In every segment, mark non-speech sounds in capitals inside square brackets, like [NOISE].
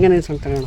¿Qué es eso? ¿Qué.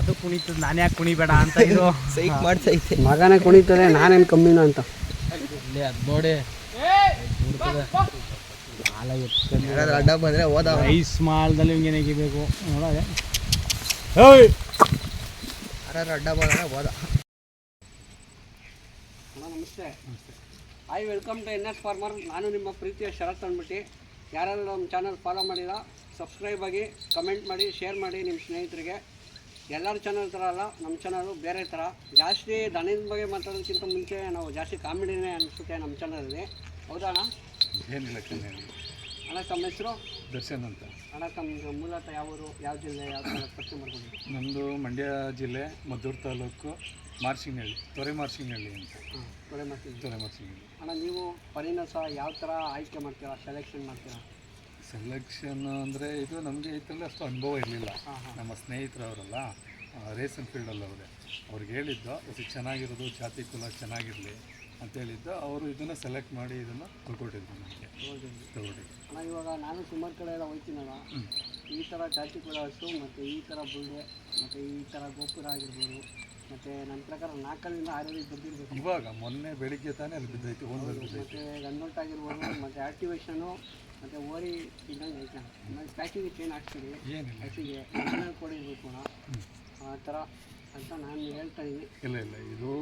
ಅದು ಕುಣಿತದ ನಾನು ಯಾಕೆ ಕುಣಿಬೇಡ ಅಂತ ಇದು? [LAUGHS] ಸೈಕ್ ಮಾಡ್ತೈತೆ ಮಗನೇ ಕುಣಿತದೆ ನಾನೇನು ಕಮ್ಮಿನ ಅಂತ. ಇಲ್ಲಿ ಅದು ನೋಡಿ. ಎತ್ಕೊಂಡು ಅಡ್ಡ ಬಂದ್ರೆ ಹೋದ. ರೈಸ್ ಮಾಲ್ದಲ್ಲಿ ಹಿಂಗೆ ನೆಗಿಬೇಕು. ನೋಡೋದೆ ಅಡ್ಡ ಬಂದ್ರೆ ಹೋದ. ನಮಸ್ತೆ. ನಮಸ್ತೆ. Hi welcome to N S farmer ನಾನು ನಿಮ್ಮ ಪ್ರೀತಿಯ ಶರತ್ ಅಂದ್ಬಿಟ್ಟು. ಯಾರೆಲ್ಲ ನಮ್ಮ ಚಾನಲ್ ಫಾಲೋ ಮಾಡಿಲ್ಲ ಸಬ್ಸ್ಕ್ರೈಬ್ ಆಗಿ ಕಮೆಂಟ್ ಮಾಡಿ ಶೇರ್ ಮಾಡಿ ನಿಮ್ಮ ಸ್ನೇಹಿತರಿಗೆ. ಎಲ್ಲರ ಚಾನಲ್ ಥರ ಅಲ್ಲ ನಮ್ಮ ಚಾನಲು ಬೇರೆ ಥರ ಜಾಸ್ತಿ ದನದ ಬಗ್ಗೆ ಮಾತಾಡೋದಕ್ಕಿಂತ ಮುಂಚೆ ನಾವು ಜಾಸ್ತಿ ಕಾಮಿಡಿನೇ ಅನಿಸುತ್ತೆ ನಮ್ಮ ಚಾನಲಲ್ಲಿ ಹೌದಾ ಅಣ್ಣ? ಏನಿಲ್ಲ ಅಣ್ಣ ತಮ್ಮ ಹೆಸರು? ದರ್ಶನ್ ಅಂತ. ಅಣ್ಣ ತಮ್ಮ ಮೂಲತಃ ಯಾವ ಊರು ಯಾವ ಜಿಲ್ಲೆ ಯಾವ ಪರಿಚಯ ನಮ್ಮದು ಮಂಡ್ಯ ಜಿಲ್ಲೆ ಮದ್ದೂರು ತಾಲೂಕು ಮಾರ್ಸಿಂಗಹಳ್ಳಿ ತೊರೆ ಮಾರ್ಸಿಂಗಹಳ್ಳಿ ಅಂತ. ಮಾಡ್ತೀವಿ ತೊರೆ ಮಾರ್ಸಿಂಗಹಳ್ಳಿ ಅಣ್ಣ ನೀವು ಪರಿನ ಸಹ ಯಾವ ಥರ ಆಯ್ಕೆ ಮಾಡ್ತೀರಾ ಸೆಲೆಕ್ಷನ್ ಮಾಡ್ತೀರಾ? ಸೆಲೆಕ್ಷನ್ ಅಂದರೆ ಇದು ನಮಗೆ ಇದರಲ್ಲಿ ಅಷ್ಟು ಅನುಭವ ಇರಲಿಲ್ಲ. ನಮ್ಮ ಸ್ನೇಹಿತರವರಲ್ಲ ರೇಸನ್ ಫೀಲ್ಡಲ್ಲಿ ಅವರೇ ಅವ್ರಿಗೆ ಹೇಳಿದ್ದು ಇದು ಚೆನ್ನಾಗಿರೋದು ಜಾತಿ ಕುಲ ಚೆನ್ನಾಗಿರಲಿ ಅಂತ ಹೇಳಿದ್ದು. ಅವರು ಇದನ್ನು ಸೆಲೆಕ್ಟ್ ಮಾಡಿ ಇದನ್ನು ತಗೊಟ್ಟಿದ್ರು ಅಣ್ಣ ಇವಾಗ ನಾನು ಸುಮಾರು ಕಡೆ ಎಲ್ಲ ಹೋಗ್ತೀನಲ್ಲ ಈ ಥರ ಜಾತಿ ಕೂಡ ಹಸು ಮತ್ತು ಈ ಥರ ಬುಲ್ಡೆ ಮತ್ತು ಈ ಥರ ಗೋಪುರ ಆಗಿರ್ಬೋದು ಮತ್ತು ನನ್ನ ಪ್ರಕಾರ ನಾಲ್ಕರಿಂದ ಆರೋಗ್ಯ ಬಂದಿರಬೇಕು ಇವಾಗ ಮೊನ್ನೆ ಬೆಳಿಗ್ಗೆ ತಾನೇ ಅಲ್ಲಿ ಬಿದ್ದೈತೆ ಬಿದ್ದೈತೆ. ಮತ್ತು ರನ್ಔಟ್ ಆಗಿರ್ಬೋದು ಮತ್ತು ಆ್ಯಕ್ಟಿವೇಷನು ಮತ್ತು ಓರಿ ಇದ್ದಂಗೆ ಐತೆ. ಪ್ಯಾಕಿಂಗ್ ಚೇನ್ ಹಾಕ್ತೀವಿ ಏನಿಲ್ಲ. ಹಸಿಗೆ ಕೊಡಿರ್ಬೇಕು ಅಣ್ಣ. ಆ ಥರ ಅಂತ ನಾನು ಹೇಳ್ತಾ ಇದ್ದೀನಿ ಇಲ್ಲ ಇಲ್ಲ ಇದು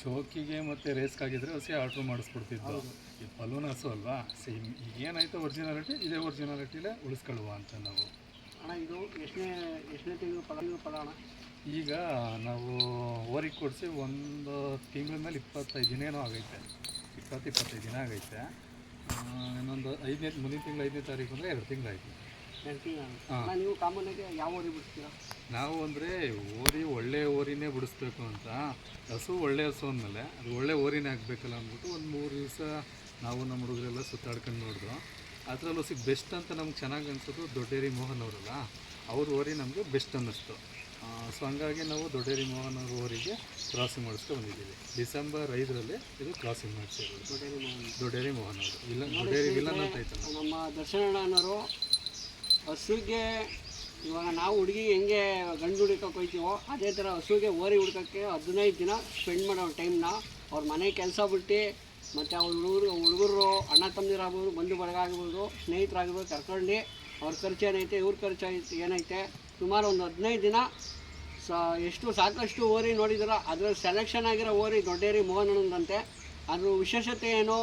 ಶೋಕಿಗೆ ಮತ್ತು ರೇಸ್ಗಾಗಿದ್ರೆ ಹಸಿ ಆರ್ಡ್ರ್ ಮಾಡಿಸ್ಕೊಡ್ತಿದ್ದು ಈ ಬಲೂನ್ ಹಸು ಅಲ್ವಾ? ಸೇಮ್ ಈಗ ಏನಾಯ್ತು ಒರಿಜಿನಾಲಿಟಿ ಇದೇ ಒರಿಜಿನಾಲಿಟಿಲೇ ಉಳಿಸ್ಕೊಳ್ಳುವ ಅಂತ ನಾವು. ಅಣ್ಣ ಇದು ಎಷ್ಟನೇ ಎಷ್ಟನೇ ತಿಂಗಳು ಫಲ ತಿಂಗಳು ಫಲ ಅಣ್ಣ? ಈಗ ನಾವು ಓರಿಗೆ ಕೊಡಿಸಿ ಒಂದು ತಿಂಗಳ ಮೇಲೆ ಇಪ್ಪತ್ತೈದು ದಿನ ಏನೋ ಆಗೈತೆ. ಇಪ್ಪತ್ತು ಇಪ್ಪತ್ತೈದು ದಿನ ಆಗೈತೆ. ಇನ್ನೊಂದು ಐದನೇ ಮುಂದಿನ ತಿಂಗಳು ಐದನೇ ತಾರೀಕು ಅಂದರೆ ಎರಡು ತಿಂಗಳಾಯ್ತು. ಕಾಮನ್ ನೀವು ಕಾಮನ್ನಾಗಿ ಯಾವ ಓರಿ ನಾವು ಅಂದರೆ ಓರಿ ಒಳ್ಳೆ ಓರಿನೇ ಬಿಡಿಸ್ಬೇಕು ಅಂತ. ಹಸು ಒಳ್ಳೆ ಹಸು ಅಂದಮೇಲೆ ಅದು ಒಳ್ಳೆ ಓರಿನೇ ಆಗಬೇಕಲ್ಲ ಅಂದ್ಬಿಟ್ಟು ಒಂದು ಮೂರು ದಿವಸ ನಾವು ನಮ್ಮ ಹುಡುಗರೆಲ್ಲ ಸುತ್ತಾಡ್ಕೊಂಡು ನೋಡಿದ್ರು. ಅದರಲ್ಲೂ ಸಿ ಬೆಸ್ಟ್ ಅಂತ ನಮ್ಗೆ ಚೆನ್ನಾಗಿ ಅನ್ಸೋದು ದೊಡ್ಡೇರಿ ಮೋಹನ್ ಅವರಲ್ಲ. ಅವ್ರ ಓರಿ ನಮಗೆ ಬೆಸ್ಟ್ ಅನ್ನಿಸ್ತು. ಸೊ ಹಂಗಾಗಿ ನಾವು ದೊಡ್ಡೇರಿ ಮೋಹನ್ ಅವ್ರ ಓರಿಗೆ ಕ್ರಾಸಿಂಗ್ ಮಾಡಿಸ್ಕೊ ಬಂದಿದ್ದೀವಿ. ಡಿಸೆಂಬರ್ ಐದರಲ್ಲಿ ಇದು ಕ್ರಾಸಿಂಗ್ ಮಾಡಿಸಿರೋದು. ದೊಡ್ಡೇರಿ ಮೋಹನ್. ಅವರು. ಇಲ್ಲ ದೊಡ್ಡೇರಿ ವಿಲನ್ ಅಂತ ಐತಲ್ಲ. ನಮ್ಮ ದರ್ಶನಣ್ಣನವರು ಹಸುಗೆ, ಇವಾಗ ನಾವು ಹುಡುಗಿ ಹೆಂಗೆ ಗಂಡು ಹುಡುಕಕ್ಕೆ ಹೋಯ್ತೀವೋ, ಅದೇ ಥರ ಹಸುಗೆ ಓರಿ ಹುಡ್ಕೋಕ್ಕೆ ಹದಿನೈದು ದಿನ ಸ್ಪೆಂಡ್ ಮಾಡೋ ಟೈಮ್ನ ಅವ್ರ ಮನೆ ಕೆಲಸ ಬಿಟ್ಟು ಮತ್ತು ಅವ್ರ ಹುಡುಗರು ಹುಡುಗರು, ಅಣ್ಣ ತಮ್ಮದಿರಾಗ್ಬೋದು ಬಂಧು ಬಳಗ ಆಗ್ಬೋದು ಸ್ನೇಹಿತರಾಗಿರ್ಬೋದು ಕರ್ಕೊಂಡು ಅವ್ರ ಖರ್ಚು ಏನೈತೆ, ಇವ್ರ ಖರ್ಚು ಐತೆ ಏನೈತೆ, ಸುಮಾರು ಒಂದು ಹದಿನೈದು ದಿನ ಸ ಎಷ್ಟು ಸಾಕಷ್ಟು ಓರಿ ನೋಡಿದಾರ ಅದರ ಸೆಲೆಕ್ಷನ್ ಆಗಿರೋ ಓರಿ ದೊಡ್ಡೇರಿ ಮೋಹನಂದಂತೆ ಅದ್ರ ವಿಶೇಷತೆ ಏನು,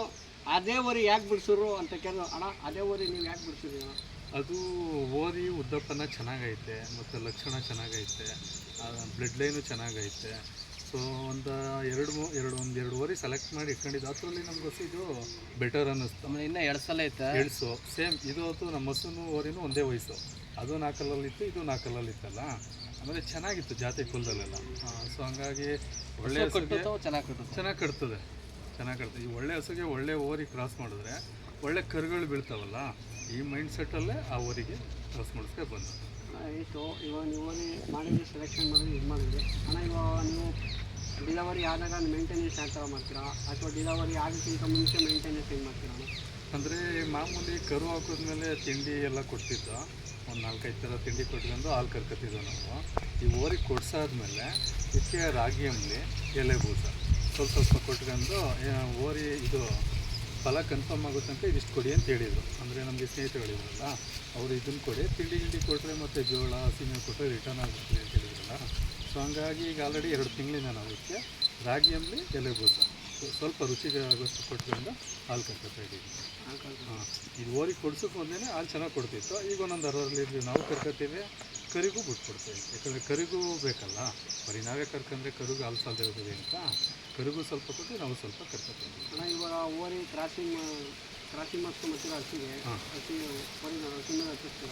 ಅದೇ ಓರಿ ಯಾಕೆ ಬಿಡಿಸಿದ್ರು ಅಂತ ಕೇಳಿದ್ರು. ಅಣ್ಣ, ಅದೇ ಓರಿ ನೀವು ಯಾಕೆ ಬಿಡಿಸಿದ್ರಿ ಅದು ಓರಿ ಉದ್ದಪ್ಪನ ಚೆನ್ನಾಗೈತೆ ಮತ್ತು ಲಕ್ಷಣ ಚೆನ್ನಾಗೈತೆ ಬ್ಲಡ್ ಲೈನು ಚೆನ್ನಾಗೈತೆ. ಸೊ ಒಂದು ಎರಡು ಮೂ ಎರಡು ಒಂದು ಎರಡು ಓರಿ ಸೆಲೆಕ್ಟ್ ಮಾಡಿ ಇಟ್ಕೊಂಡಿದ್ದು. ಅದರಲ್ಲಿ ನಮ್ಗೆ ಹೊಸ ಇದು ಬೆಟರ್ ಅನ್ನಿಸ್ತು. ಆಮೇಲೆ ಇನ್ನೂ ಎರಡು ಸಲ ಐತೆ? ಎಳ್ಸು ಸೇಮ್ ಇದು ಹೊತ್ತು ನಮ್ಮ ಹಸುನು ಓರಿನೂ ಒಂದೇ ವಯಸ್ಸು. ಅದು ನಾಲ್ಕಲ್ಲಲ್ಲಿತ್ತು ಇದು ನಾಲ್ಕಲ್ಲಲ್ಲಿತ್ತಲ್ಲ ಆಮೇಲೆ ಚೆನ್ನಾಗಿತ್ತು ಜಾತಿ ಕುಲದಲ್ಲೆಲ್ಲ. ಸೊ ಹಂಗಾಗಿ ಒಳ್ಳೆ ಹಸುಗೆ ಚೆನ್ನಾಗಿ ಕಟ್ಟುತ್ತೆ? ಚೆನ್ನಾಗಿ ಕಟ್ತದೆ. ಚೆನ್ನಾಗಿ ಕಟ್ತದೆ. ಈ ಒಳ್ಳೆ ಹಸುಗೆ ಒಳ್ಳೆ ಓರಿ ಕ್ರಾಸ್ ಮಾಡಿದ್ರೆ ಒಳ್ಳೆ ಕರುಗಳು ಬೀಳ್ತಾವಲ್ಲ? ಈ ಮೈಂಡ್ ಸೆಟ್ಟಲ್ಲೇ ಆ ಊರಿಗೆ ಕ್ರಾಸ್ ಮಾಡಿಸ್ಕೊಂಡು ಬಂದು. ಆಯಿತು ಇವಾಗ ನೀವು ಓರಿ ಮಾಡಿದ್ರೆ ಸೆಲೆಕ್ಷನ್ ಮಾಡಿದ್ರೆ ಇದು ಮಾಡಿದ್ರಿ. ಅಣ್ಣ ಇವಾಗ ನೀವು ಡಿಲವರಿ ಆದಾಗ ಮೇಂಟೆನೆನ್ಸ್ ಯಾವ ಥರ ಮಾಡ್ತೀರಾ? ಅಥವಾ ಡಿಲವರಿ ಆಗೋಕ್ಕಿಂತ ಮುಂಚೆ ಮೇಂಟೆನೆನ್ಸ್ ಏನು ಮಾಡ್ತೀರಾ ಅಂದರೆ ಮಾಮೂಲಿ ಕರು ಹಾಕಿದ್ಮೇಲೆ ತಿಂಡಿ ಎಲ್ಲ ಕೊಡ್ತಿದ್ದ. ಒಂದು ನಾಲ್ಕೈದು ಥರ ತಿಂಡಿ ಕೊಟ್ಕೊಂಡು ಹಾಲು ಕರ್ಕೊತಿದ್ದೋ ನಾವು. ಈ ಓರಿ ಕೊಡ್ಸಾದ್ಮೇಲೆ ಇದಕ್ಕೆ ರಾಗಿ ಅಂಬಲಿ ಎಲೆ ಬೂಸ ಸ್ವಲ್ಪ ಸ್ವಲ್ಪ ಕೊಟ್ಕೊಂಡು ಓರಿ ಇದು ಫಲ ಕನ್ಫರ್ಮ್ ಆಗೋ ತನಕ ಇದಿಷ್ಟು ಕೊಡಿ ಅಂತ ಹೇಳಿದರು. ಅಂದರೆ ನಮಗೆ ಸ್ನೇಹಿತರುಗಳಿದ್ರಲ್ಲ ಅವರು ಇದನ್ನು ಕೊಡಿ, ತಿಂಡಿ ಗಿಂಡಿ ಕೊಟ್ಟರೆ ಮತ್ತು ಜೋಳ ಹಸಿಮೆ ಕೊಟ್ಟರೆ ರಿಟರ್ನ್ ಆಗುತ್ತೆ ಅಂತ ಹೇಳಿದ್ರಲ್ಲ. ಸೊ ಹಂಗಾಗಿ ಈಗ ಆಲ್ರೆಡಿ ಎರಡು ತಿಂಗಳಿಂದ ರಾಗಿ ಅಂಬಲಿ, ಎಲೆ ಬೂಸ. ಸ್ವಲ್ಪ ರುಚಿಗೆ ಆಗೋಷ್ಟು ಕೊಟ್ಕೊಂಡು ಹಾಲು ಕರ್ಕೊತಾ ಇದ್ದೀವಿ ಹಾಂ, ಇದು ಓರಿಗೆ ಕೊಡ್ಸೋಕೆ ಒಂದೇ ಹಾಲು ಚೆನ್ನಾಗಿ ಕೊಡ್ತಿತ್ತು. ಈಗ ಒಂದೊಂದು ಲೀಟ್ರ್ ನಾವು ಕರ್ಕೊತೀವಿ, ಕರಿಗೂ ಬಿಟ್ಕೊಡ್ತೀವಿ ಯಾಕಂದರೆ ಕರಿಗೂ ಬೇಕಲ್ಲ. ಬರೀ ನಾವೇ ಕರ್ಕೊಂಡ್ರೆ ಕರಿಗೂ ಹಾಲು ಹೋಗ್ತದೆ ಅಂತ. ಕರಿಗೂ ಸ್ವಲ್ಪ ಕೊಟ್ಟು ನಾವು ಸ್ವಲ್ಪ ಕರ್ಕೊತೀವಿ ಅಣ್ಣ ಇವಾಗ ಓರಿ ಕ್ರಾಸಿಂಗ್ ಕ್ರಾಸಿಂಗ್ ಮಾಡ್ಕೊಂಬರ್ತೀರ ಹಸಿಗೆ ಹಾಂ. ಹಸಿ ಓರಿನ ಹಸಿ ಮೇಲೆ ಹಚ್ಚಿಸ್ತೀರ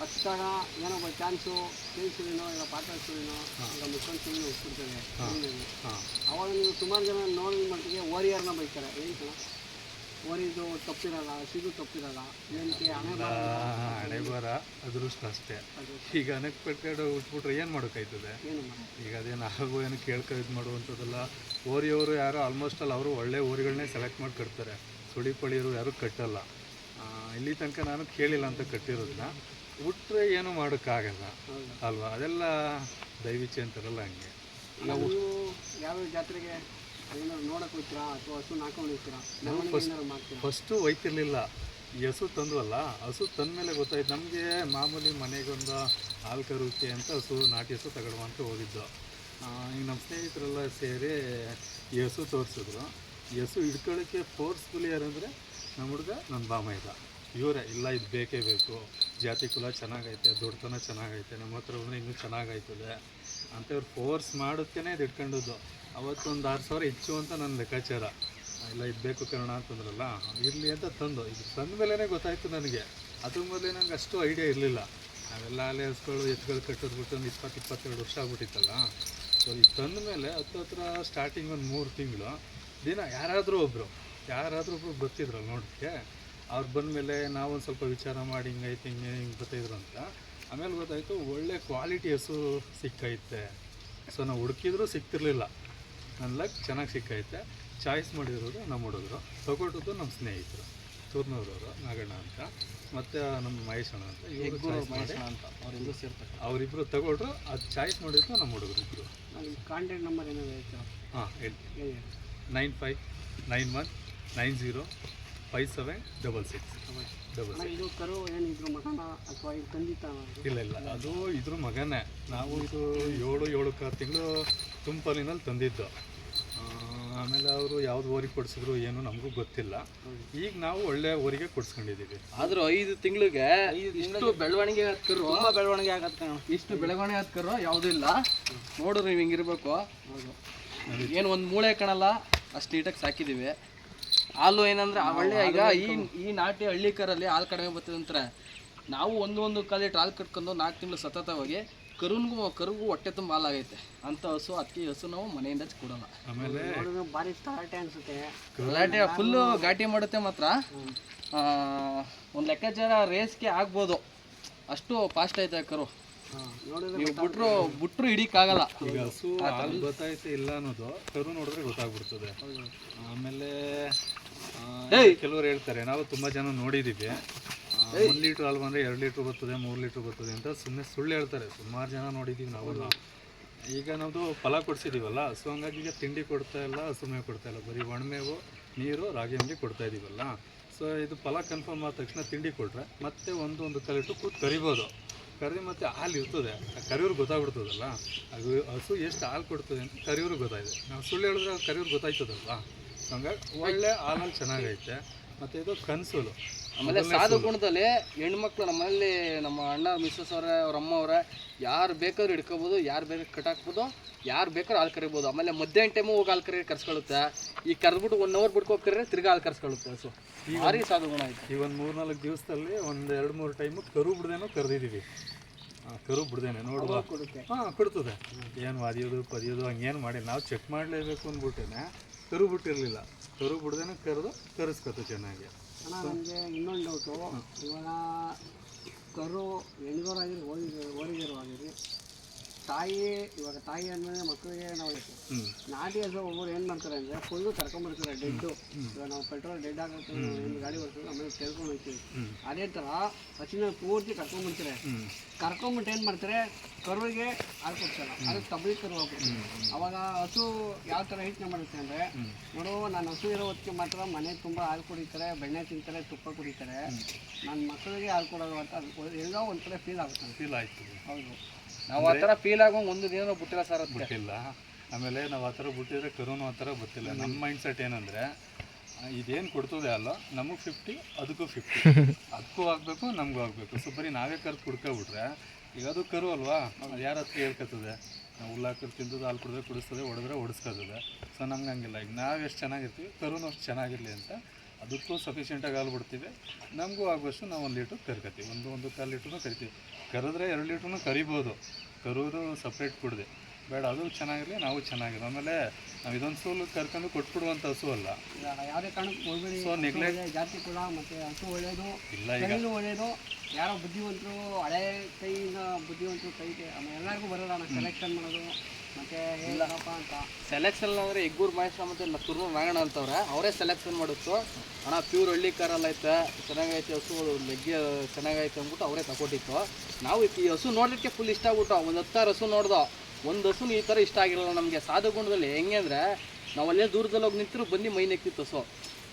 ಹಚ್ಚಿದಾಗ ಏನೋ ಬೈ ಚಾನ್ಸು ಕೇಳಿಸಿನೋ ಇಲ್ಲ ಪಾತ್ರ ಹಚ್ಚಿನೋ ಇಲ್ಲ ಮುಖಂಡ್ ಸುಮ್ಮನೆ ಹೋಗ್ಬಿಡ್ತೇವೆ ಹಾಂ. ಅವಾಗ ನೀವು ಸುಮಾರು ಜನ ನೋಡಿದ ಮಟ್ಟಿಗೆ ಓರಿಯರ್ನ ಬೈತಾರೆ ಏನು ಓರಿದು ತಪ್ಪಿರಲ್ಲ ಹಸಿದು ತಪ್ಪಿರಲ್ಲ ಏನಕ್ಕೆ ಹಣೆ ಬರ ಹಣೆ ಬರ ಅದೃಷ್ಟ ಅಷ್ಟೇ. ಈಗ ಅನಕ್ಪೆಟ್ಕೊಂಡು ಉಟ್ಬಿಟ್ರೆ ಏನು ಮಾಡೋಕ್ಕಾಯ್ತದೆ ಈಗ ಅದೇನು ಆಗೋ ಏನು ಕೇಳ್ಕೊ ಇದು ಮಾಡುವಂಥದ್ದಲ್ಲ ಓರಿಯವರು ಯಾರು ಆಲ್ಮೋಸ್ಟ್ ಅಲ್ಲಿ ಅವರು ಒಳ್ಳೆ ಓರಿಗಳನ್ನೇ ಸೆಲೆಕ್ಟ್ ಮಾಡಿ ಕಟ್ತಾರೆ. ಸುಳಿ ಪಳಿಯರು ಯಾರು ಕಟ್ಟಲ್ಲ. ಇಲ್ಲಿ ತನಕ ನಾನು ಕೇಳಿಲ್ಲ ಅಂತ ಕಟ್ಟಿರೋದನ್ನ ಉಟ್ಟರೆ ಏನು ಮಾಡೋಕ್ಕಾಗಲ್ಲ. ಅಲ್ವಾ? ಅದೆಲ್ಲ ದೈವಿಚ್ಛೆ ಅಂತಾರಲ್ಲ ಹಂಗೆ. ನಾವು ಯಾವ್ಯಾವ ಜಾತ್ರೆಗೆ? ನೋಡಕ್ಕೆ ಹೋಗ್ತೀರಾ ಅಥವಾ ಹಸು ಹೋಗ್ತೀರಾ ಫಸ್ಟು ಒಯ್ತಿರ್ಲಿಲ್ಲ. ಈ ಹಸು ತಂದ್ವಲ್ಲ ಹಸು ತಂದಮೇಲೆ ಗೊತ್ತಾಯ್ತು ನಮಗೆ ಮಾಮೂಲಿ ಮನೆಗೊಂದು ಹಾಲು ಕರುಕೆ ಅಂತ ಹಸು ನಾಟಿ ಹಸು ತಗೊಳ್ಳುವ ಅಂತ ಹೋಗಿದ್ದು. ಈಗ ನಮ್ಮ ಸ್ನೇಹಿತರೆಲ್ಲ ಸೇರಿ ಈ ಹಸು ತೋರಿಸಿದ್ರು. ಈ ಹಸು ಹಿಡ್ಕೊಳ್ಳೋಕ್ಕೆ ಫೋರ್ಸ್ಫುಲಿ ಯಾರಂದರೆ ನಮ್ಮ ಹುಡುಗ ನನ್ನ ಬಾಮ ಇದ್ದ ಇವರೇ ಇಲ್ಲ ಇದು ಬೇಕೇ ಬೇಕು. ಜಾತಿ ಕುಲ ಚೆನ್ನಾಗೈತೆ ದೊಡ್ಡತನ ಚೆನ್ನಾಗೈತೆ ನಮ್ಮ ಹತ್ರ ಬಂದರೆ ಇನ್ನೂ ಚೆನ್ನಾಗೈತದೆ. ಅಂತ ಇವ್ರು ಫೋರ್ಸ್ ಮಾಡುತ್ತೇನೆ ಇದು ಇಟ್ಕೊಂಡದ್ದು ಅವತ್ತೊಂದು ಆರು ಸಾವಿರ ಹೆಚ್ಚು ಅಂತ ನನ್ನ ಲೆಕ್ಕಾಚಾರ. ಇಲ್ಲ, ಇದು ಬೇಕು ಕನ್ನಡ ಅಂತಂದ್ರಲ್ಲ, ಇರಲಿ ಅಂತ ತಂದು, ಇದು ತಂದ ಮೇಲೇ ಗೊತ್ತಾಯ್ತು ನನಗೆ. ಅದ್ರ ಮೊದಲೇ ನನಗೆ ಅಷ್ಟು ಐಡಿಯಾ ಇರಲಿಲ್ಲ. ಅವೆಲ್ಲ ಅಲ್ಲೇ ಹಸ್ಗಳು ಎತ್ತುಗಳು ಕಟ್ಟೋದ್ಬಿಟ್ಟು ಒಂದು ಇಪ್ಪತ್ತು, ಇಪ್ಪತ್ತೆರಡು ವರ್ಷ ಆಗ್ಬಿಟ್ಟಿತ್ತಲ್ಲ. ಸೊ ಇದು ತಂದ ಮೇಲೆ ಹತ್ತು ಹತ್ರ ಸ್ಟಾರ್ಟಿಂಗ್ ಒಂದು ಮೂರು ತಿಂಗಳು, ದಿನ ಯಾರಾದರೂ ಒಬ್ಬರು ಯಾರಾದರೂ ಒಬ್ರು ಬರ್ತಿದ್ರಲ್ಲ ನೋಡೋಕ್ಕೆ ಅವ್ರು ಬಂದಮೇಲೆ ನಾವೊಂದು ಸ್ವಲ್ಪ ವಿಚಾರ ಮಾಡಿ ಹಿಂಗೈತೆ ಹಿಂಗೆ ಹಿಂಗೆ ಬರ್ತಾಯಿದ್ರು ಅಂತ. ಆಮೇಲೆ ಗೊತ್ತಾಯಿತು ಒಳ್ಳೆ ಕ್ವಾಲಿಟಿ ಹಸು ಸಿಕ್ಕೈತೆ. ಸೊ ನಾವು ಹುಡುಕಿದ್ರೂ ಸಿಗ್ತಿರ್ಲಿಲ್ಲ. ನನ್ನ ಲಕ್ ಚೆನ್ನಾಗಿ ಸಿಕ್ಕೈತೆ. ಚಾಯ್ಸ್ ಮಾಡಿರೋದು ನಮ್ಮ ಹುಡುಗರು. ತಗೊಂಡಿದ್ದು ನಮ್ಮ ಸ್ನೇಹಿತರು. ತೂರ್ನೂರವರು ನಾಗಣ್ಣ ಅಂತ. ಮತ್ತು ನಮ್ಮ ಮಹೇಶ್ ಅಣ್ಣ ಅಂತ. ಇವರು ಚಾಯ್ಸ್ ಅಂತ. ಅವರೆಲ್ಲರೂ ಸೇರ್ತಾರೆ. ಅವರಿಬ್ಬರು ತಗೊಂಡ್ರು ಅದು ಚಾಯ್ಸ್ ಮಾಡಿದ್ದು ನಮ್ಮ ಹುಡುಗರು ಇಬ್ಬರು ಕಾಂಟ್ಯಾಕ್ಟ್ ನಂಬರ್ ಏನಾದ್ರು ಹೇಳ್ತೀರಾ? ಹಾಂ ಹೇಳಿ. ಹೇಳಿ nine five nine one nine zero five seven double six double six ಇದು ಕರು ಏನು ಇದ್ರ ಮಗನ ಅಥವಾ ಇದು ಖಂಡಿತ ಇಲ್ಲ ಇಲ್ಲ. ಅದು ಇದ್ರ ಮಗನೇ. ನಾವು ಇದು ಏಳು ಏಳು ಕಾರು ತಿಂಗಳು ತುಂಬಲಿನಲ್ಲಿ ತಂದಿದ್ದು. ಆಮೇಲೆ ಅವರು ಯಾವ್ದು ಓರಿಗೆ ಕೊಡಿಸಿದ್ರು ಏನು ನಮಗೂ ಗೊತ್ತಿಲ್ಲ. ಈಗ ನಾವು ಒಳ್ಳೆ ಊರಿಗೆ ಕೊಡ್ಸ್ಕೊಂಡಿದ್ದೀವಿ. ಆದ್ರೂ ಐದು ತಿಂಗಳಿಗೆ ಇಷ್ಟು ಬೆಳವಣಿಗೆ ಹತ್ಕರು ತುಂಬಾ ಬೆಳವಣಿಗೆ ಆಗತ್ತೆ ಇಷ್ಟು ಬೆಳವಣಿಗೆ ಹತ್ಕರು ಯಾವುದೂ ಇಲ್ಲ. ನೋಡ್ರಿ ನೀವು ಹಿಂಗಿರ್ಬೇಕು. ಏನು ಒಂದು ಮೂಳೆ ಕಾಣಲ್ಲ ಅಷ್ಟು ನೀಟಾಗಿ ಸಾಕಿದ್ದೀವಿ ಹಾಲು ಏನಂದ್ರೆ ಆ ಒಳ್ಳೆ ಈಗ ಈ ಈ ನಾಟಿ ಹಳ್ಳಿಕರಲ್ಲಿ ಹಾಲು ಕಡಿಮೆ ಬರ್ತದೆ ಅಂತಾರೆ. ನಾವು ಒಂದು ಒಂದು ಕಾಲಿ ಟ್ರಾಲ್ ಕಟ್ಕೊಂಡು ನಾಲ್ಕು ತಿಂಗಳು ಸತತವಾಗಿ ಕರುನ್ಗೂ ಕರುಗೂ ಹೊಟ್ಟೆ ತುಂಬ ಹಾಲಾಗೈತೆ ಅಂತ ಹಸು ಅಕ್ಕಿ ಹಸು ನಾವು ಮನೆಯಿಂದ ಕೊಡಲ್ಲ. ಭಾರಿ ತರಾಟೆ ಅನ್ಸುತ್ತೆ. ಗಲಾಟೆ ಫುಲ್ಲು ಘಾಟಿ ಮಾಡುತ್ತೆ ಮಾತ್ರ. ಒಂದು ಲೆಕ್ಕಾಚಾರ ರೇಸ್ಗೆ ಆಗ್ಬೋದು. ಅಷ್ಟು ಫಾಸ್ಟ್ ಐತೆ ಕರು. ನೀವು ಬಿಟ್ರು ಬಿಟ್ರು ಹಿಡಿಯಕ್ಕಾಗಲ್ಲ ಈಗ ಹಸು ಹಾಲು ಗೊತ್ತಾಯ್ತು ಇಲ್ಲ ಅನ್ನೋದು ಕರು ನೋಡಿದ್ರೆ ಗೊತ್ತಾಗ್ಬಿಡ್ತದೆ. ಆಮೇಲೆ ಏಯ್! ಕೆಲವ್ರು ಹೇಳ್ತಾರೆ ನಾವು ತುಂಬಾ ಜನ ನೋಡಿದ್ದೀವಿ ಒಂದು ಲೀಟ್ರ್ ಹಾಲು ಬಂದರೆ ಎರಡು ಲೀಟ್ರ್ ಬರ್ತದೆ ಮೂರು ಲೀಟ್ರ್ ಬರ್ತದೆ ಅಂತ ಸುಮ್ಮನೆ ಸುಳ್ಳು ಹೇಳ್ತಾರೆ. ಸುಮಾರು ಜನ ನೋಡಿದ್ದೀವಿ ನಾವೆಲ್ಲ ಈಗ ನಮ್ಮದು ಫಲ ಕೊಡ್ಸಿದ್ದೀವಲ್ಲ ಸೊ ಹಂಗಾಗಿ ಈಗ ತಿಂಡಿ ಕೊಡ್ತಾ ಇಲ್ಲ ಸುಮ್ಮನೆ ಕೊಡ್ತಾ ಇಲ್ಲ. ಬರೀ ಒಣಮೇವು ನೀರು ರಾಗಿ ಕೊಡ್ತಾ ಇದ್ದೀವಲ್ಲ ಸೊ ಇದು ಫಲ ಕನ್ಫರ್ಮ್ ಆದ ತಕ್ಷಣ ತಿಂಡಿ ಕೊಟ್ಟರೆ ಮತ್ತೆ ಒಂದು ಒಂದು ಕಲಿಟ್ಟು ಕೂತು ಕರಿಬೋದು. ಕರಿ ಮತ್ತು ಹಾಲು ಇರ್ತದೆ. ಆ ಕರಿಯವ್ರು ಗೊತ್ತಾಗ್ಬಿಡ್ತದಲ್ಲ. ಅದು ಹಸು ಎಷ್ಟು ಹಾಲು ಕೊಡ್ತದೆ ಅಂತ ಕರಿಯವ್ರಿಗೆ ಗೊತ್ತಾಯಿದೆ ನಾವು ಸುಳ್ಳು ಹೇಳಿದ್ರೆ ಕರಿಯವ್ರಿಗೆ ಗೊತ್ತಾಯ್ತದಲ್ವಾ? ಹಂಗಾಗಿ ಒಳ್ಳೆ ಹಾಲಲ್ಲಿ ಚೆನ್ನಾಗೈತೆ. ಮತ್ತು ಇದು ಕನ್ಸುಲು. ಆಮೇಲೆ ಸಾಧು ಗುಣದಲ್ಲಿ ಹೆಣ್ಮಕ್ಳು ನಮ್ಮಲ್ಲಿ ನಮ್ಮ ಅಣ್ಣ ಮಿಸ್ಸಸ್ ಅವರ ಅವ್ರ ಅಮ್ಮ ಅವರ ಯಾರು ಬೇಕಾದ್ರೂ ಹಿಡ್ಕೋಬೋದು ಯಾರು ಬೇಕಾದ್ರೆ ಕಟ್ಟಾಕ್ಬೋದು ಯಾರು ಬೇಕಾದ್ರೂ ಹಾಲು ಕರಿಬೋದು. ಆಮೇಲೆ ಮಧ್ಯಾಹ್ನ ಟೈಮು ಹೋಗಿ ಹಾಲು ಕರಿ ಕರ್ಸ್ಕೊಳ್ಳುತ್ತೆ. ಈ ಕರೆದ್ಬಿಟ್ಟು ಒನ್ ಅವರ್ ಬಿಟ್ಕೋಕ್ರೆ ತಿರ್ಗಾ ಹಾಲು ಕರ್ಸ್ಕೊಳ್ಳುತ್ತೆ. ಸೊ ಭಾರಿ ಸಾಧು ಗುಣ ಐತೆ ಈ ಒಂದು ಮೂರು ನಾಲ್ಕು ದಿವಸದಲ್ಲಿ ಒಂದು ಎರಡು ಮೂರು ಟೈಮು ಕರು ಬಿಡ್ದೇನೋ ಕರೆದಿದ್ದೀವಿ ಕರು ಬಿಡ್ದೇನೆ ನೋಡುವ. ಹಾಂ ಕೊಡ್ತದೆ. ಏನು ವಾದಿಯೋದು ಪದಿಯೋದು ಹಂಗೇನು ಮಾಡಿ ನಾವು ಚೆಕ್ ಮಾಡಲೇಬೇಕು ಅಂದ್ಬಿಟ್ಟೇನೆ ಕರು ಬಿಟ್ಟಿರಲಿಲ್ಲ. ಕರು ಬಿಡ್ದೇನೆ ಕರೆದು ಕರೆಸ್ಕೊತ ಚೆನ್ನಾಗಿ. ಅಣ್ಣ, ನನಗೆ ಇನ್ನೊಂದು ಡೌಟು ಇವಾಗ ಕರು ಎಣ್ಗೋರಾಗಿರಿ ಓದಿಗೆ ಓರಿಗೆರು ಆಗಿರಿ ತಾಯಿ ಇವಾಗ ತಾಯಿ ಅಂದ್ರೆ ಮಕ್ಕಳಿಗೆ ನಾವು ನಾಟಿ ಹಸು ಒಬ್ಬರು ಏನು ಮಾಡ್ತಾರೆ ಅಂದ್ರೆ ಫುಲ್ಲು ಕರ್ಕೊಂಡ್ಬಿಡ್ತಾರೆ ಡೆಡ್ಡು ಇವಾಗ ನಾವು ಪೆಟ್ರೋಲ್ ಡೆಡ್ ಆಗುತ್ತೆ ಒಂದು ಗಾಡಿ ಬರ್ತದೆ ಆಮೇಲೆ ಕೇಳ್ಕೊಂಡು ಹೋಗ್ತೀವಿ. ಅದೇ ಥರ ಹಸಿನ ಪೂರ್ತಿ ಕರ್ಕೊಂಡ್ಬಿಡ್ತಾರೆ ಕರ್ಕೊಂಡ್ಬಿಟ್ಟು ಕರ್ಕೊಂಬಿಟ್ಟು ಏನು ಮಾಡ್ತಾರೆ ಕರುವಿಗೆ ಹಾಲು ಕೊಡ್ತಾರೆ. ಅದಕ್ಕೆ ತಬ್ಬಲಿ ಕರು ಹಾಕ್ಬಿಡ್ತಾರೆ ಅವಾಗ ಹಸು ಯಾವ ತರ ಯೋಚನೆ ಮಾಡುತ್ತೆ ಅಂದರೆ ನೋಡು ನಾನು ಹಸು ಇರೋ ಹೊತ್ತಿಗೆ ಮಾತ್ರ ಮನೆ ತುಂಬ ಹಾಲು ಕುಡಿತಾರೆ ಬೆಣ್ಣೆ ತಿಂತಾರೆ ತುಪ್ಪ ಕುಡಿತಾರೆ. ನನ್ನ ಮಕ್ಕಳಿಗೆ ಹಾಲು ಕೊಡೋದು ಅಂತ ಅದು ಎಲ್ಲೋ ಒಂದು ಕಡೆ ಫೀಲ್ ಆಗುತ್ತೆ. ಫೀಲ್ ಆಯ್ತು. ಹೌದು. ನಾವು ಆ ಥರ ಫೀಲ್ ಆಗೋ ಒಂದು ದಿನ ಬಿಟ್ಟಿಲ್ಲ ಸರ್ ಅದು ಬಿಟ್ಟಿಲ್ಲ. ಆಮೇಲೆ ನಾವು ಆ ಥರ ಬಿಟ್ಟಿದ್ರೆ ಕರೋನು ಆ ಥರ ಗೊತ್ತಿಲ್ಲ ನಮ್ಮ ಮೈಂಡ್ ಸೆಟ್ ಏನಂದರೆ ಇದೇನು ಕೊಡ್ತದೆ ಅಲ್ಲ ನಮಗೆ ಫಿಫ್ಟಿ ಅದಕ್ಕೂ ಫಿಫ್ಟಿ [LAUGHS] ಅದಕ್ಕೂ ಆಗಬೇಕು ನಮಗೂ ಆಗಬೇಕು. ಸೊ ಬರೀ ನಾವೇ ಕರ್ದು ಕುಡ್ಕೊಬಿಟ್ರೆ ಈಗ ಅದು ಕರು ಅಲ್ವಾ? ಯಾರ ಹತ್ರ ಹೇಳ್ಕೊತದೆ? ನಾವು ಹುಲ್ಲಾಕರ್ ತಿಂದದ್ದು ಹಾಲು ಕುಡಿದ್ರೆ ಕುಡಿಸ್ತದೆ ಹೊಡೆದ್ರೆ ಹೊಡಿಸ್ಕೊತದೆ. ಸೊ ನಮ್ಗೆ ಹಂಗಿಲ್ಲ. ಈಗ ನಾವು ಎಷ್ಟು ಚೆನ್ನಾಗಿರ್ತೀವಿ ಕರುನು ಅಷ್ಟು ಚೆನ್ನಾಗಿರಲಿ ಅಂತ ಅದಕ್ಕೂ ಸಫಿಷಿಯೆಂಟಾಗಿ ಹಾಲು ಬಿಡ್ತೀವಿ. ನಮಗೂ ಆಗುವಷ್ಟು ನಾವು ಒಂದು ಲೀಟ್ರ್ ಕರ್ಕೊತೀವಿ ಒಂದು ಒಂದು ಕಾಲು ಲೀಟ್ರೂ ಕರಿತೀವಿ. ಕರೆದ್ರೆ ಎರಡು ಲೀಟ್ರೂ ಕರಿಬೋದು. ಕರೂರು ಸಪ್ರೇಟ್ ಕುಡ್ದೆ. ಬೇಡ ಅದು ಚೆನ್ನಾಗಿರಲಿ ನಾವು ಚೆನ್ನಾಗಿರೋ ಆಮೇಲೆ ನಾವು ಇದೊಂದು ಸೂಲು ಕರ್ಕೊಂಡು ಕೊಟ್ಬಿಡುವಂಥ ಹಸು ಅಲ್ಲ. ಯಾವುದೇ ಕಾರಣಕ್ಕೆ ಹೋಗ್ಬೇಡಿ. ಸೊ ನೆಗ್ಲೆಕ್ಟ್ ಜಾತಿ ಕುಲ ಮತ್ತು ಹಸು ಒಳ್ಳೆಯದು ಇಲ್ಲ ಈಗ ಒಳ್ಳೆಯದು ಯಾರೋ ಬುದ್ಧಿವಂತರು ಹಳೆ ಕೈಯಿಂದ ಬುದ್ಧಿವಂತರು ಕೈಗೆ ಆಮೇಲೆ ಎಲ್ಲರಿಗೂ ಬರೋಲ್ಲ ನಾನು ಸೆಲೆಕ್ಷನ್ ಮಾಡೋದು. ಮತ್ತು ಹೇಳಪ್ಪ ಅಂತ. ಸೆಲೆಕ್ಷನ್ ಅಂದರೆ ಎಗ್ಗೂರು ಮಹೇಶ್ವರ ಮತ್ತು ತುರ್ಮೂರು ನಾಗಣ್ಣ ಅಂತವ್ರೆ. ಅವರೇ ಸೆಲೆಕ್ಷನ್ ಮಾಡಿತ್ತು ಅಣ್ಣ ಪ್ಯೂರ್ ಹಳ್ಳಿ ಕಾರಲ್ಲಿ ಐತೆ. ಚೆನ್ನಾಗೈತೆ ಹಸು, ಲೆಗ್ಗೆ ಚೆನ್ನಾಗೈತೆ ಅಂದ್ಬಿಟ್ಟು ಅವರೇ ತಗೊಟ್ಟಿತ್ತು ನಾವು ಈ ಹಸು ನೋಡಲಿಕ್ಕೆ ಫುಲ್ ಇಷ್ಟ ಆಗ್ಬಿಟ್ಟು, ಒಂದು ಹತ್ತಾರು ಹಸು ನೋಡ್ದೋ. ಒಂದು ಹಸು ಈ ಥರ ಇಷ್ಟ ಆಗಿರಲ್ಲ ನಮಗೆ. ಸಾಧು ಗುಣದಲ್ಲಿ ಹೆಂಗೆ ಅಂದರೆ, ನಾವು ಅಲ್ಲೇ ದೂರದಲ್ಲಿ ಹೋಗಿ ನಿಂತರು ಬಂದು ಮೈ ನೆಕ್ತಿತ್ತು ಹಸು.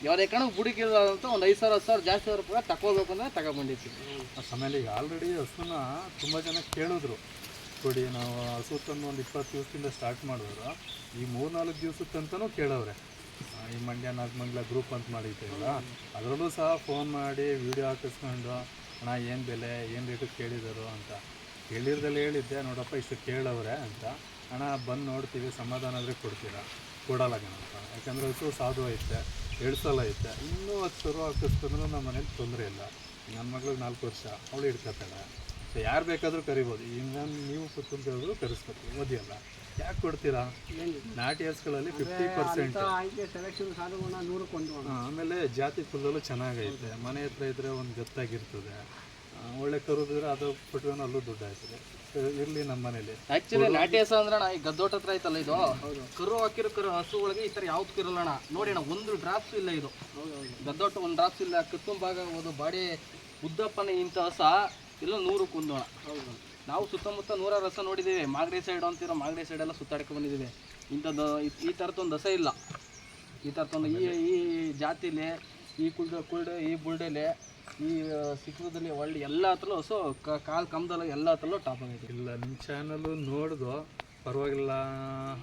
ಯಾವುದೇ ಕಾರಣಕ್ಕೆ ಬುಡಿಕಿಲ್ಲ ಅಂತ ಒಂದು ಐದು ಸಾವಿರ ಹತ್ತು ಸಾವಿರ ಜಾಸ್ತಿ ಸಾವಿರ ರೂಪಾಯಿ ತಗೋಬೇಕು ಅಂದರೆ ತಗೊಬಂದಿತ್ತು ಆ ಈಗ ಆಲ್ರೆಡಿ ಹಸುನ ತುಂಬ ಜನ ಕೇಳಿದ್ರು. ಕೊಡಿ, ನಾವು ಹಸು ತಂದು ಒಂದು ಇಪ್ಪತ್ತು ದಿವಸದಿಂದ ಸ್ಟಾರ್ಟ್ ಮಾಡಿದ್ರು. ಈ ಮೂರ್ನಾಲ್ಕು ದಿವಸಕ್ಕಂತನೂ ಕೇಳವ್ರೆ. ಈ ಮಂಡ್ಯ ನಾಗಮಂಗ್ಲ ಗ್ರೂಪ್ ಅಂತ ಮಾಡಿದ್ದೀವಲ್ಲ ಅದರಲ್ಲೂ ಸಹ ಫೋನ್ ಮಾಡಿ ವಿಡಿಯೋ ಹಾಕಿಸ್ಕೊಂಡು, ಅಣ್ಣ, ಏನು ಬೆಲೆ, ಏನು ರೇಟು ಕೇಳಿದರು? ಅಂತ. ಕೇಳಿರ್ದಲ್ಲಿ ಹೇಳಿದ್ದೆ, ನೋಡಪ್ಪ, ಇಷ್ಟು ಕೇಳವ್ರೆ ಅಂತ. ಅಣ್ಣ, ಬಂದು ನೋಡ್ತೀವಿ, ಸಮಾಧಾನ ಆದರೆ ಕೊಡ್ತೀರಾ? ಕೊಡಲ್ಲ ಗಣಪ್ಪ ಯಾಕಂದರೆ ಹಸು ಸಾಧು ಐತೆ, ಎರಡು ಸಲ ಐತೆ. ಇನ್ನೂ ಹತ್ತು ಸಾವಿರ ಹಾಕಿಸ್ಕೊಂಡ್ರು ನಮ್ಮ ಮನೇಲಿ ತೊಂದರೆ ಇಲ್ಲ. ನನ್ನ ಮಗಳಿಗೆ ನಾಲ್ಕು ವರ್ಷ, ಅವಳು ಹಿಡ್ಕೊತಾಳೆ. ಸೊ ಯಾರು ಬೇಕಾದರೂ ಕರಿಬೋದು. ಈಗ ನೀವು ಕೂತ್ಕೊಂಡು ಕೇಳಿದ್ರು ಕರೆಸ್ಕೊತೀವಿ ಓದಿಯಲ್ಲ ಯಾಕೆ ಕೊಡ್ತೀರಾ? ನಾಟಿ ಹಸ್ಗಳಲ್ಲಿ ಫಿಫ್ಟಿ ಪರ್ಸೆಂಟ್ ಒಂದು. ಆಮೇಲೆ ಜಾತಿ ಫುಲ್ಲಲ್ಲೂ ಚೆನ್ನಾಗೈತೆ. ಮನೆ ಹತ್ರ ಇದ್ದರೆ ಒಂದು ಗತ್ತಾಗಿರ್ತದೆ. ಒಳ್ಳೆ ಕರುದಿದ್ರೆ ಅದು ಪಟ್ಕೊಂಡು ಅಲ್ಲೂ ದುಡ್ಡು ಆಯ್ತದೆ ಇರಲಿ ನಮ್ಮ ಮನೇಲಿ. ಆಕ್ಚುಲಿ ನಾಟಿ ಹಸು ಅಂದ್ರೆ ಅಣ್ಣ ಈ ಗದ್ದೋಟ ಹತ್ರ ಐತಲ್ಲ ಇದು? ಕರು ಹಾಕಿರೋ ಕರು ಹಸು ಒಳಗೆ ಈ ಥರ ಯಾವ್ದು ಕಿರಲ್ಲಣ್ಣ ನೋಡಿ ಅಣ್ಣ ಒಂದು ಡ್ರಾಪ್ಸ್ ಇಲ್ಲ ಇದು. ಗದ್ದೋಟ ಒಂದು ಡ್ರಾಪ್ಸ್ ಇಲ್ಲ. ಕತ್ತು ಭಾಗ ಆಗ್ಬೋದು ಬಾಡಿ ಉದ್ದಪ್ಪನ ಇಂಥ ಹಸ. ಇಲ್ಲ, ನೂರು ಕುಂದೋಣ. ನಾವು ಸುತ್ತಮುತ್ತ ನೂರಾರು ರಸ ನೋಡಿದ್ದೀವಿ. ಮಾಗಡಿ ಸೈಡ್ ಅಂತಿರೋ ಮಾಗಡಿ ಸೈಡ್ ಎಲ್ಲ ಸುತ್ತಾಡ್ಕೊಂಡು ಬಂದಿದ್ದೀವಿ. ಇಂಥದ್ದು ಈ- ಥರದ್ದೊಂದು ರಸ ಇಲ್ಲ. ಈ ಥರದ್ದೊಂದು ಈ ಈ ಜಾತಿಲಿ, ಈ ಕುಲ್ಡ ಕುಲ್ಡ ಈ ಬುಲ್ಡಲ್ಲಿ, ಈ ಸಿಕ್ಕದಲ್ಲಿ ಒಳ್ಳೆ ಎಲ್ಲ ಹತ್ರಲ್ಲೂ ಹಸು ಕಾಲು ಕಮ್ದಲ್ಲ ಎಲ್ಲ ಹತ್ರಲ್ಲೂ ಟಾಪ್ ಆಗೈತೆ ಇಲ್ಲ ನಿಮ್ಮ ಚಾನಲು ನೋಡ್ದು, ಪರವಾಗಿಲ್ಲ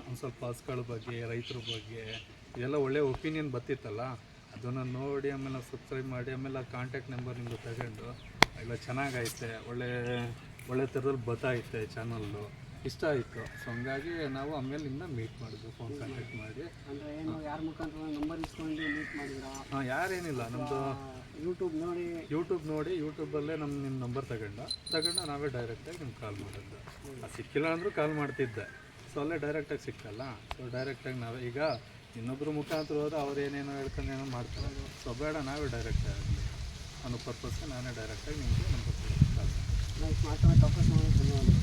ಒಂದು ಸ್ವಲ್ಪ ಹಸುಗಳ ಬಗ್ಗೆ, ರೈತರ ಬಗ್ಗೆ, ಇದೆಲ್ಲ ಒಳ್ಳೆ ಒಪಿನಿಯನ್ ಬರ್ತಿತ್ತಲ್ಲ? ಅದನ್ನು ನೋಡಿ, ಆಮೇಲೆ ಸಬ್ಸ್ಕ್ರೈಬ್ ಮಾಡಿ, ಆಮೇಲೆ ಕಾಂಟ್ಯಾಕ್ಟ್ ನಂಬರ್ ನಿಮ್ಮದು ತಗೊಂಡು ಎಲ್ಲ ಚೆನ್ನಾಗೈತೆ. ಒಳ್ಳೆ ಒಳ್ಳೆ ಥರದಲ್ಲಿ ಬತ್ತೈತೆ ಚಾನಲ್ಲು. ಇಷ್ಟ ಆಯಿತು. ಸೊ ಹಂಗಾಗಿ ನಾವು ಆಮೇಲೆ ನಿಮ್ಮನ್ನ ಮೀಟ್ ಮಾಡಿದ್ವಿ ಫೋನ್ ಕಾಂಟ್ಯಾಕ್ಟ್ ಮಾಡಿ. ಅಂದರೆ ಏನು ಯಾರ ಮುಖಾಂತರ ನಂಬರ್ ಇಸ್ಕೊಂಡು ಮೀಟ್ ಮಾಡಿದ್ರಾ? ಹಾಂ ಯಾರೇನಿಲ್ಲ ನಮ್ಮದು ಯೂಟ್ಯೂಬ್ ನೋಡಿ. ಯೂಟ್ಯೂಬ್ ನೋಡಿ ಯೂಟ್ಯೂಬಲ್ಲೇ ನಮ್ಮ ನಿಮ್ಮ ನಂಬರ್ ತಗೊಂಡ. ತಗೊಂಡು ನಾವೇ ಡೈರೆಕ್ಟಾಗಿ ನಿಮ್ಗೆ ಕಾಲ್ ಮಾಡಿದ್ದು. ಅದು ಸಿಕ್ಕಿಲ್ಲ ಅಂದರೂ ಕಾಲ್ ಮಾಡ್ತಿದ್ದೆ. ಸೊ ಅಲ್ಲೇ ಡೈರೆಕ್ಟಾಗಿ ಸಿಕ್ಕಲ್ಲ. ಸೊ ಡೈರೆಕ್ಟಾಗಿ ನಾವೇ ಈಗ ಇನ್ನೊಬ್ಬರು ಮುಖಾಂತರ ಹೋದ್ರೆ ಅವ್ರು ಏನೇನೋ ಹೇಳ್ಕೊಂಡು ಏನೋ ಮಾಡ್ತಾರೆ. ಸೊ ಬೇಡ ನಾವೇ ಡೈರೆಕ್ಟಾಗಿ ಅನ್ನೋ ಪರ್ಪಸ್ಗೆ ನಾನೇ ಡೈರೆಕ್ಟಾಗಿ ನಿಮಗೆ ನಂಬರ್ ಕೊಡ್ತೀನಿ ನಾನು ಮಾತಾಡೋ ಧನ್ಯವಾದ